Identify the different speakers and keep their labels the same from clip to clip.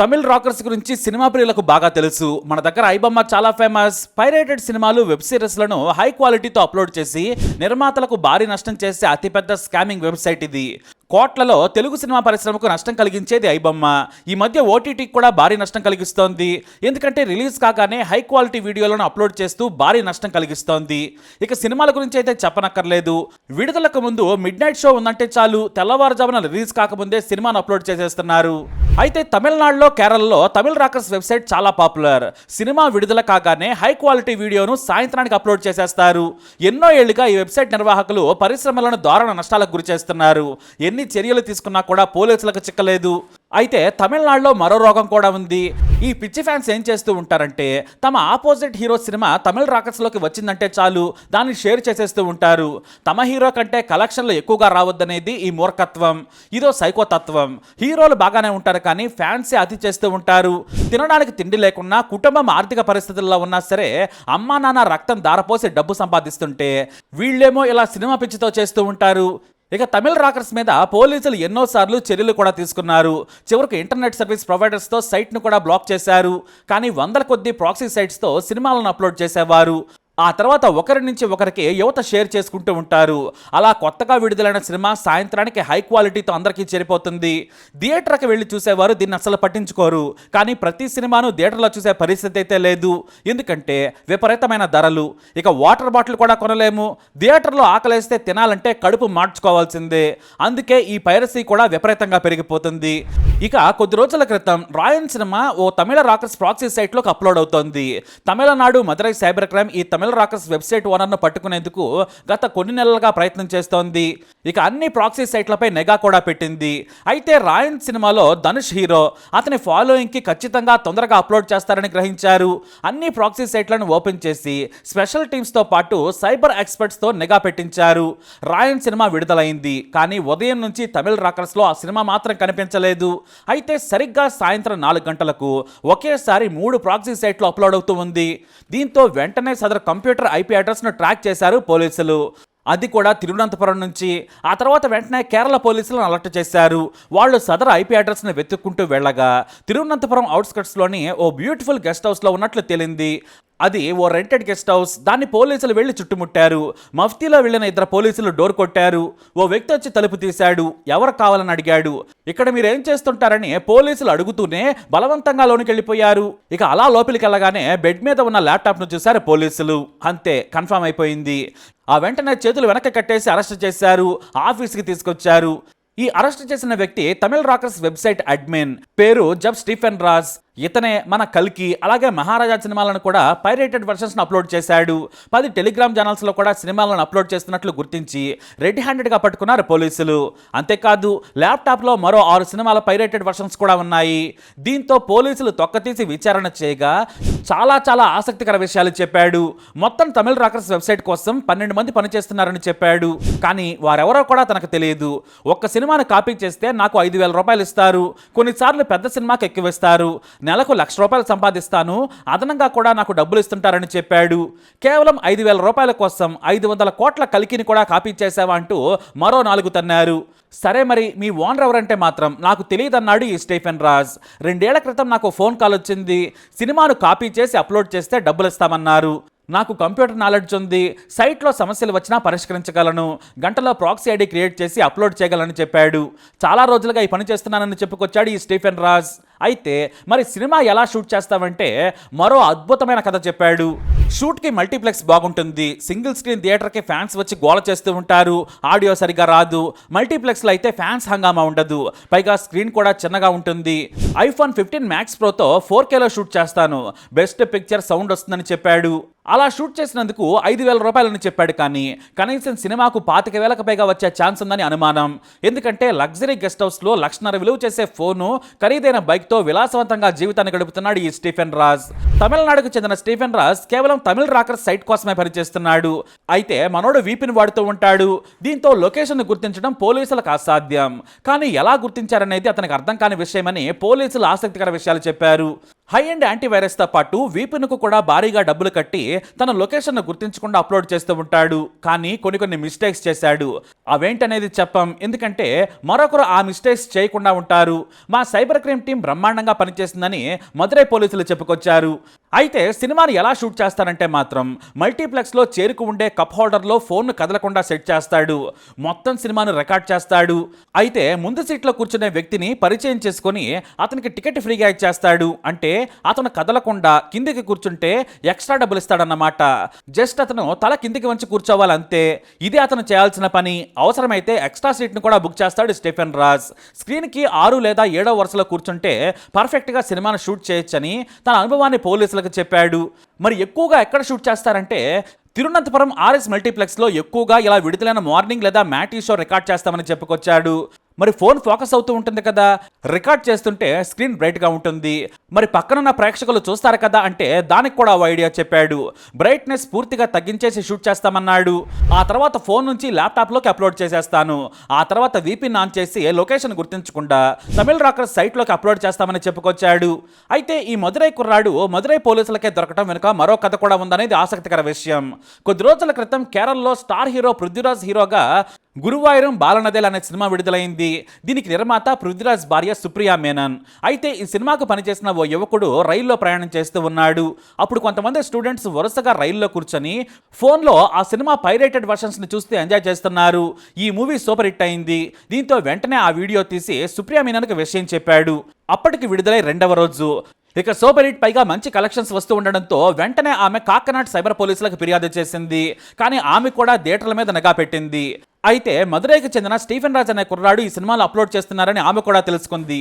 Speaker 1: Tamil rockers గురించి cinema ప్రియులకు బాగా తెలుసు. మన దగ్గర ఐబొమ్మ చాలా ఫేమస్ పైరేటెడ్ సినిమాలు వెబ్ సిరీస్లను హై క్వాలిటీతో అప్లోడ్ చేసి నిర్మాతలకు భారీ నష్టం చేసే అతిపెద్ద స్కామింగ్ వెబ్సైట్ ఇది. కోట్లలో తెలుగు సినిమా పరిశ్రమకు నష్టం కలిగించేది ఐబొమ్మ. ఈ మధ్య ఓటీటీకి కూడా భారీ నష్టం కలిగిస్తోంది. ఎందుకంటే రిలీజ్ కాగానే హై క్వాలిటీ వీడియోలను అప్లోడ్ చేస్తూ భారీ నష్టం కలిగిస్తోంది. ఇక సినిమాల గురించి అయితే చెప్పనక్కర్లేదు. విడుదలకు ముందు మిడ్ నైట్ షో ఉందంటే చాలు. తెల్లవారుజామున రిలీజ్ కాకముందే సినిమాను అప్లోడ్ చేసేస్తున్నారు. అయితే తమిళనాడులో కేరళలో తమిళ రాకర్స్ వెబ్సైట్ చాలా పాపులర్. సినిమా విడుదల కాగానే హై క్వాలిటీ వీడియోను సాయంత్రానికి అప్లోడ్ చేసేస్తారు. ఎన్నో ఏళ్ళుగా ఈ వెబ్సైట్ నిర్వాహకులు పరిశ్రమలను దారుణ నష్టాలకు గురి చేస్తున్నారు. ఎన్ని చర్యలు తీసుకున్నా కూడా పోలీసులకు చిక్కలేదు. అయితే తమిళనాడులో మరో రోగం కూడా ఉంది. ఈ పిచ్చి ఫ్యాన్స్ ఏం చేస్తూ ఉంటారంటే తమ ఆపోజిట్ హీరో సినిమా తమిళ రాకర్స్లోకి వచ్చిందంటే చాలు దాన్ని షేర్ చేసేస్తూ ఉంటారు. తమ హీరో కంటే కలెక్షన్లు ఎక్కువగా రావద్దనేది ఈ మూర్ఖత్వం. ఇదో సైకోతత్వం హీరోలు బాగానే ఉంటారు కానీ ఫ్యాన్సే అతి చేస్తూ ఉంటారు. తినడానికి తిండి లేకున్నా కుటుంబం ఆర్థిక పరిస్థితుల్లో ఉన్నా సరే అమ్మా నాన్న రక్తం దారపోసి డబ్బు సంపాదిస్తుంటే వీళ్ళేమో ఇలా సినిమా పిచ్చితో చేస్తూ ఉంటారు. ఇక తమిళ రాకర్స్ మీద పోలీసులు ఎన్నోసార్లు చర్యలు కూడా తీసుకున్నారు. చివరికి ఇంటర్నెట్ సర్వీస్ ప్రొవైడర్స్తో సైట్ను కూడా బ్లాక్ చేశారు. కానీ వందల కొద్ది ప్రాక్సీ సైట్స్తో సినిమాలను అప్లోడ్ చేసేవారు. ఆ తర్వాత ఒకరి నుంచి ఒకరికి యువత షేర్ చేసుకుంటూ ఉంటారు? అలా కొత్తగా విడుదలైన సినిమా సాయంత్రానికి హై క్వాలిటీతో అందరికీ చేరిపోతుంది. థియేటర్కి వెళ్ళి చూసేవారు దీన్ని అసలు పట్టించుకోరు. కానీ ప్రతి సినిమాను థియేటర్లో చూసే పరిస్థితి అయితే లేదు. ఎందుకంటే విపరీతమైన ధరలు. ఇక వాటర్ బాటిల్ కూడా కొనలేము. థియేటర్లో ఆకలేస్తే తినాలంటే కడుపు మార్చుకోవాల్సిందే. అందుకే ఈ పైరసీ కూడా విపరీతంగా పెరిగిపోతుంది. ఇక కొద్ది రోజుల క్రితం రాయన్ సినిమా ఓ తమిళ రాకర్స్ ప్రాక్సీ సైట్లోకి అప్లోడ్ అవుతోంది. తమిళనాడు మదురై సైబర్ క్రైమ్ ఈ తమిళ రాకర్స్ వెబ్సైట్ ఓనర్ను పట్టుకునేందుకు గత కొన్ని నెలలుగా ప్రయత్నం చేస్తోంది. ఇక అన్ని ప్రాక్సీ సైట్లపై నెగా కూడా పెట్టింది. అయితే రాయన్ సినిమాలో ధనుష్ హీరో అతని ఫాలోయింగ్కి ఖచ్చితంగా తొందరగా అప్లోడ్ చేస్తారని గ్రహించారు. అన్ని ప్రాక్సీ సైట్లను ఓపెన్ చేసి స్పెషల్ టీమ్స్తో పాటు సైబర్ ఎక్స్పర్ట్స్తో నిఘా పెట్టించారు. రాయన్ సినిమా విడుదలైంది. కానీ ఉదయం నుంచి తమిళ రాకర్స్లో ఆ సినిమా మాత్రం కనిపించలేదు. అయితే సరిగ్గా సాయంత్రం నాలుగు గంటలకు ఒకేసారి మూడు ప్రాక్సీ సైట్లు అప్లోడ్ అవుతూ ఉంది. దీంతో వెంటనే సదరు కంప్యూటర్ ఐపీ అడ్రస్ను ట్రాక్ చేశారు పోలీసులు. అది కూడా తిరువనంతపురం నుంచి. ఆ తర్వాత వెంటనే కేరళ పోలీసులను అలర్ట్ చేశారు. వాళ్ళు సదరు ఐపీ అడ్రస్ని వెతుక్కుంటూ వెళ్ళగా తిరువనంతపురం అవుట్స్కట్స్లోని ఓ బ్యూటిఫుల్ గెస్ట్ హౌస్లో ఉన్నట్లు తేలింది. అది ఓ రెంటెడ్ గెస్ట్ హౌస్ దాన్ని పోలీసులు వెళ్ళి చుట్టుముట్టారు. మఫ్తీలో వెళ్ళిన ఇద్దరు పోలీసులు డోర్ కొట్టారు. ఓ వ్యక్తి వచ్చి తలుపు తీశాడు. ఎవరు కావాలని అడిగాడు. ఇక్కడ మీరు ఏం చేస్తుంటారని పోలీసులు అడుగుతూనే బలవంతంగా లోనికి వెళ్ళిపోయారు. ఇక అలా లోపలికి వెళ్ళగానే బెడ్ మీద ఉన్న ల్యాప్టాప్ను చూశారు పోలీసులు. అంతే కన్ఫర్మ్ అయిపోయింది. ఆ వెంటనే చేతులు వెనక్కి కట్టేసి అరెస్ట్ చేశారు. ఆఫీస్కి తీసుకొచ్చారు. ఈ అరెస్ట్ చేసిన వ్యక్తి తమిళ రాకర్స్ వెబ్సైట్ అడ్మిన్ పేరు జబ్ స్టీఫెన్ రాజ్. ఇతనే మన కల్కి అలాగే మహారాజా సినిమాలను కూడా పైరేటెడ్ వర్షన్స్ను అప్లోడ్ చేశాడు. పది టెలిగ్రామ్ ఛానల్స్లో కూడా సినిమాలను అప్లోడ్ చేస్తున్నట్లు గుర్తించి రెడ్ హ్యాండెడ్గా పట్టుకున్నారు పోలీసులు. అంతేకాదు ల్యాప్టాప్లో మరో ఆరు సినిమాల పైరేటెడ్ వర్షన్స్ కూడా ఉన్నాయి. దీంతో పోలీసులు తొక్కతీసి విచారణ చేయగా చాలా చాలా ఆసక్తికర విషయాలు చెప్పాడు. మొత్తం తమిళ రాకర్స్ వెబ్సైట్ కోసం పన్నెండు మంది పనిచేస్తున్నారని చెప్పాడు. కానీ వారెవరో కూడా తనకు తెలియదు. ఒక్క సినిమాను కాపీ చేస్తే నాకు ఐదు వేల రూపాయలు ఇస్తారు. కొన్నిసార్లు పెద్ద సినిమాకి ఎక్కువిస్తారు. నెలకు లక్ష రూపాయలు సంపాదిస్తాను అదనంగా కూడా నాకు డబ్బులు ఇస్తుంటారని చెప్పాడు. కేవలం ఐదు వేల రూపాయల కోసం ఐదు వందల కోట్ల కలికిని కూడా కాపీ చేసావా అంటూ మరో నాలుగు తన్నారు. సరే మరి మీ ఓనర్ ఎవరంటే మాత్రం నాకు తెలియదన్నాడు ఈ స్టీఫెన్ రాజ్. రెండేళ్ళ క్రితం నాకు ఫోన్ కాల్ వచ్చింది. సినిమాను కాపీ చేసి అప్లోడ్ చేస్తే డబ్బులు ఇస్తామన్నారు. నాకు కంప్యూటర్ నాలెడ్జ్ ఉంది సైట్లో సమస్యలు వచ్చినా పరిష్కరించగలను గంటలో ప్రాక్సీ ఐడి క్రియేట్ చేసి అప్లోడ్ చేయగలనని చెప్పాడు. చాలా రోజులుగా ఈ పని చేస్తున్నానని చెప్పుకొచ్చాడు ఈ స్టీఫెన్ రాజ్. అయితే మరి సినిమా ఎలా షూట్ చేస్తామంటే మరో అద్భుతమైన కథ చెప్పాడు. షూట్కి మల్టీప్లెక్స్ బాగుంటుంది. సింగిల్ స్క్రీన్ థియేటర్కి ఫ్యాన్స్ వచ్చి గోల చేస్తూ ఉంటారు. ఆడియో సరిగా రాదు. మల్టీప్లెక్స్లో అయితే ఫ్యాన్స్ హంగామా ఉండదు. పైగా స్క్రీన్ కూడా చిన్నగా ఉంటుంది. ఐఫోన్ ఫిఫ్టీన్ మ్యాక్స్ ప్రోతో ఫోర్ కేలో షూట్ చేస్తాను. బెస్ట్ పిక్చర్ సౌండ్ వస్తుందని చెప్పాడు. అలా షూట్ చేసినందుకు ఐదు వేల రూపాయలని చెప్పాడు కానీ కనీసం సినిమాకు పాతిక వేలకు పైగా వచ్చే ఛాన్స్ ఉందని అనుమానం. ఎందుకంటే లగ్జరీ గెస్ట్ హౌస్లో లక్షన్నర విలువ చేసే ఫోను ఖరీదైన బైక్తో విలాసవంతంగా జీవితాన్ని గడుపుతున్నాడు ఈ స్టీఫెన్ రాజ్. తమిళనాడుకు చెందిన స్టీఫెన్ రాజ్ కేవలం తమిళ రాకర్ సైట్ కోసమే పనిచేస్తున్నాడు. అయితే మనోడు వీపిని వాడుతూ ఉంటాడు. దీంతో లొకేషన్ గుర్తించడం పోలీసులకు అసాధ్యం. కానీ ఎలా గుర్తించారనేది అతనికి అర్థం కాని విషయమని పోలీసులు ఆసక్తికర విషయాలు చెప్పారు. హై అండ్ యాంటీవైరస్తో పాటు వీపునకు కూడా భారీగా డబ్బులు కట్టి తన లొకేషన్ను గుర్తించకుండా అప్లోడ్ చేస్తూ ఉంటాడు. కానీ కొన్ని కొన్ని మిస్టేక్స్ చేశాడు. అవేంటనేది చెప్పం. ఎందుకంటే మరొకరు ఆ మిస్టేక్స్ చేయకుండా ఉంటారు. మా సైబర్ క్రైమ్ టీం బ్రహ్మాండంగా పనిచేస్తుందని మదురై పోలీసులు చెప్పుకొచ్చారు. అయితే సినిమాని ఎలా షూట్ చేస్తారంటే మాత్రం మల్టీప్లెక్స్లో చేరుకు ఉండే కప్ హోల్డర్లో ఫోన్ను కదలకుండా సెట్ చేస్తాడు. మొత్తం సినిమాను రికార్డ్ చేస్తాడు. అయితే ముందు సీట్లో కూర్చునే వ్యక్తిని పరిచయం చేసుకొని అతనికి టికెట్ ఫ్రీగా ఇచ్చేస్తాడు. అంటే అతను కదలకుండా కిందికి కూర్చుంటే ఎక్స్ట్రా డబ్బులు ఇస్తాడన్నమాట. జస్ట్ అతను తల కిందికి వంచి కూర్చోవాలి అంతే ఇది అతను చేయాల్సిన పని. అవసరమైతే ఎక్స్ట్రా సీట్ను కూడా బుక్ చేస్తాడు స్టెఫెన్ రాజ్. స్క్రీన్కి ఆరు లేదా ఏడో వరుసలో కూర్చుంటే పర్ఫెక్ట్గా సినిమాను షూట్ చేయొచ్చని తన అనుభవాన్ని పోలీసులకు చెప్పాడు. మరి ఎక్కువగా ఎక్కడ షూట్ చేస్తారంటే తిరువనంతపురం ఆర్ఎస్ మల్టీప్లెక్స్లో ఎక్కువగా ఇలా విడుదలైన మార్నింగ్ లేదా మ్యాటీ షో రికార్డ్ చేస్తామని చెప్పుకొచ్చాడు. మరి ఫోన్ ఫోకస్ అవుతూ ఉంటుంది కదా. రికార్డ్ చేస్తుంటే స్క్రీన్ బ్రైట్గా ఉంటుంది. మరి పక్కనున్న ప్రేక్షకులు చూస్తారు కదా అంటే దానికి కూడా ఓ ఐడియా చెప్పాడు. బ్రైట్నెస్ పూర్తిగా తగ్గించేసి షూట్ చేస్తామన్నాడు. ఆ తర్వాత ఫోన్ నుంచి ల్యాప్టాప్లోకి అప్లోడ్ చేసేస్తాను. ఆ తర్వాత వీపీని ఆన్ చేసి లొకేషన్ గుర్తించకుండా తమిళ రాకర్ సైట్లోకి అప్లోడ్ చేస్తామని చెప్పుకొచ్చాడు. అయితే ఈ మదురై కుర్రాడు మదురై పోలీసులకే దొరకడం వెనుక మరో కథ కూడా ఉందనేది ఆసక్తికర విషయం. కొద్ది రోజుల క్రితం కేరళలో స్టార్ హీరో పృథ్వీరాజ్ హీరోగా గురువాయూరం బాలనదేల్ అనే సినిమా విడుదలైంది. దీనికి నిర్మాత పృథ్వీరాజ్ భార్య సుప్రియా మేనన్. అయితే ఈ సినిమాకు పనిచేసిన ఓ యువకుడు రైల్లో ప్రయాణం చేస్తూ ఉన్నాడు. అప్పుడు కొంతమంది స్టూడెంట్స్ వరుసగా రైల్లో కూర్చొని ఫోన్లో ఆ సినిమా పైరేటెడ్ వర్షన్స్ని చూస్తూ ఎంజాయ్ చేస్తున్నారు. ఈ మూవీ సూపర్ హిట్ అయింది. దీంతో వెంటనే ఆ వీడియో తీసి సుప్రియా మీనన్కు విషయం చెప్పాడు. అప్పటికి విడుదలై రెండవ రోజు. ఇక సూపర్ హిట్ పైగా మంచి కలెక్షన్స్ వస్తూ ఉండడంతో వెంటనే ఆమె కాకనాడ్ సైబర్ పోలీసులకు ఫిర్యాదు చేసింది. కానీ ఆమె కూడా థియేటర్ల మీద నిఘా పెట్టింది. అయితే మదురైకి చెందిన స్టీఫెన్ రాజ్ అనే కుర్రాడు ఈ సినిమాలు అప్లోడ్ చేస్తున్నారని ఆమె కూడా తెలుసుకుంది.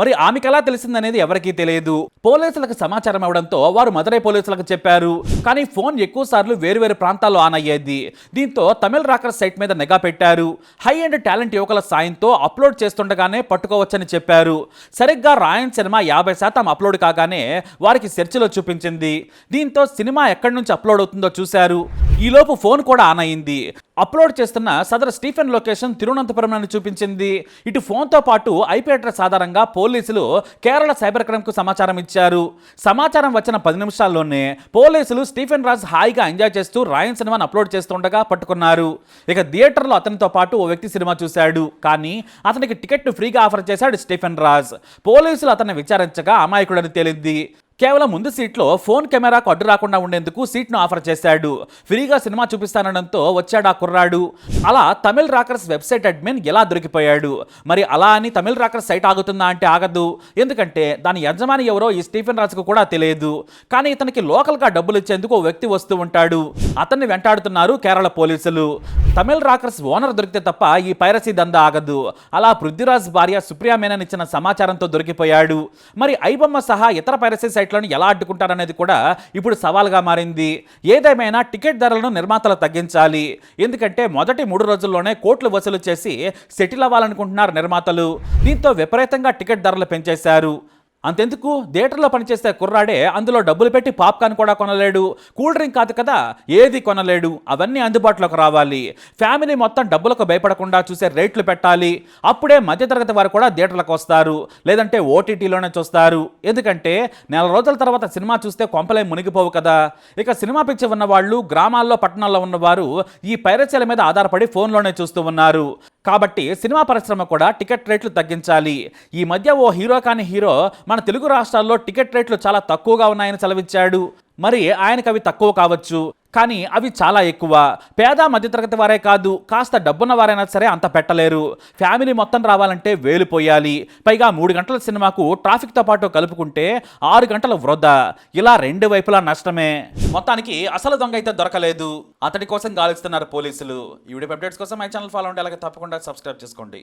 Speaker 1: మరి ఆమెకి ఎలా తెలిసిందనేది ఎవరికీ తెలియదు. పోలీసులకు సమాచారం ఇవ్వడంతో వారు మదురై పోలీసులకు చెప్పారు. కానీ ఫోన్ ఎక్కువ సార్లు వేరువేరు ప్రాంతాల్లో ఆన్ అయ్యేది. దీంతో తమిళ రాకర్ సైట్ మీద నిఘా పెట్టారు. హై అండ్ టాలెంట్ యువకుల సాయంతో అప్లోడ్ చేస్తుండగానే పట్టుకోవచ్చని చెప్పారు. సరిగ్గా రాయన్ సినిమా యాభై శాతం అప్లోడ్ కాగానే వారికి సెర్చ్లో చూపించింది. దీంతో సినిమా ఎక్కడి నుంచి అప్లోడ్ అవుతుందో చూశారు. ఈలోపు ఫోన్ కూడా ఆన్ అయింది. అప్లోడ్ చేస్తున్న సదరు స్టీఫెన్ లొకేషన్ తిరువనంతపురం అని చూపించింది. ఇటు ఫోన్తో పాటు ఐపీ అడ్రస్ ఆధారంగా పోలీసులు కేరళ సైబర్ క్రైమ్కు సమాచారం ఇచ్చారు. సమాచారం వచ్చిన పది నిమిషాల్లోనే పోలీసులు స్టీఫెన్ రాజ్ హాయిగా ఎంజాయ్ చేస్తూ రాయన్ సినిమాను అప్లోడ్ చేస్తుండగా పట్టుకున్నారు. ఇక థియేటర్లో అతనితో పాటు ఓ వ్యక్తి సినిమా చూశాడు. కానీ అతనికి టికెట్ ఫ్రీగా ఆఫర్ చేశాడు స్టీఫెన్ రాజ్. పోలీసులు అతన్ని విచారించగా అమాయకుడని తేలింది. కేవలం ముందు సీట్లో ఫోన్ కెమెరాకు అడ్డు రాకుండా ఉండేందుకు సీట్ను ఆఫర్ చేశాడు. ఫ్రీగా సినిమా చూపిస్తానడంతో వచ్చాడు ఆ కుర్రాడు. అలా తమిళ్ రాకర్స్ వెబ్సైట్ అడ్మిన్ ఎలా దొరికిపోయాడు? మరి అలా అని తమిళ్ రాకర్స్ సైట్ ఆగుతుందా అంటే ఆగదు ఎందుకంటే దాని యజమాని ఎవరో ఈ స్టీఫెన్ రాజుకు కూడా తెలియదు. కానీ ఇతనికి లోకల్గా డబ్బులు ఇచ్చేందుకు ఓ వ్యక్తి వస్తూ ఉంటాడు. అతన్ని వెంటాడుతున్నారు కేరళ పోలీసులు. తమిళ్ రాకర్స్ ఓనర్ దొరికితే తప్ప ఈ పైరసీ దందా ఆగదు అలా పృథ్వీరాజ్ భార్య సుప్రియా మేనన్ ఇచ్చిన సమాచారంతో దొరికిపోయాడు. మరి ఐబొమ్మ సహా ఇతర పైరసీ సైట్ సైట్లను ఎలా అడ్డుకుంటారనేది కూడా ఇప్పుడు సవాల్గా మారింది. ఏదేమైనా టికెట్ ధరలను నిర్మాతలు తగ్గించాలి. ఎందుకంటే మొదటి మూడు రోజుల్లోనే కోట్లు వసూలు చేసి సెటిల్ అవ్వాలనుకుంటున్నారు నిర్మాతలు. దీంతో విపరీతంగా టికెట్ ధరలు పెంచేశారు. అంతెందుకు? థియేటర్లో పనిచేసే కుర్రాడే అందులో డబ్బులు పెట్టి పాప్కార్న్ కూడా కొనలేడు. కూల్ డ్రింక్ కాదు కదా ఏది కొనలేడు. అవన్నీ అందుబాటులోకి రావాలి. ఫ్యామిలీ మొత్తం డబ్బులకు భయపడకుండా చూసే రేట్లు పెట్టాలి. అప్పుడే మధ్యతరగతి వారు కూడా థియేటర్లకు వస్తారు. లేదంటే ఓటీటీలోనే చూస్తారు. ఎందుకంటే నెల రోజుల తర్వాత సినిమా చూస్తే కొంపలే మునిగిపోవు కదా. ఇక సినిమా పిచ్చి ఉన్న వాళ్ళు గ్రామాల్లో పట్టణాల్లో ఉన్నవారు ఈ పైరసీల మీద ఆధారపడి ఫోన్లోనే చూస్తూ ఉన్నారు. కాబట్టి సినిమా పరిశ్రమ కూడా టికెట్ రేట్లు తగ్గించాలి. ఈ మధ్య ఓ హీరో కాని హీరో మన తెలుగు రాష్ట్రాల్లో టికెట్ రేట్లు చాలా తక్కువగా ఉన్నాయని సెలవిచ్చాడు. మరి ఆయనకు అవి తక్కువ కావచ్చు. కానీ అవి చాలా ఎక్కువ. పేద మధ్యతరగతి వారే కాదు కాస్త డబ్బున్న వారైనా సరే అంత పెట్టలేరు. ఫ్యామిలీ మొత్తం రావాలంటే వేలు పోయాలి. పైగా మూడు గంటల సినిమాకు ట్రాఫిక్తో పాటు కలుపుకుంటే ఆరు గంటల వృధా. ఇలా రెండు వైపులా నష్టమే. మొత్తానికి అసలు దొంగ అయితే దొరకలేదు. అతడి కోసం గాలిస్తున్నారు పోలీసులు. ఈ వీడియో అప్డేట్స్ కోసం మై ఛానల్ ఫాలో ఉండే అలాగే తప్పకుండా సబ్స్క్రైబ్ చేసుకోండి.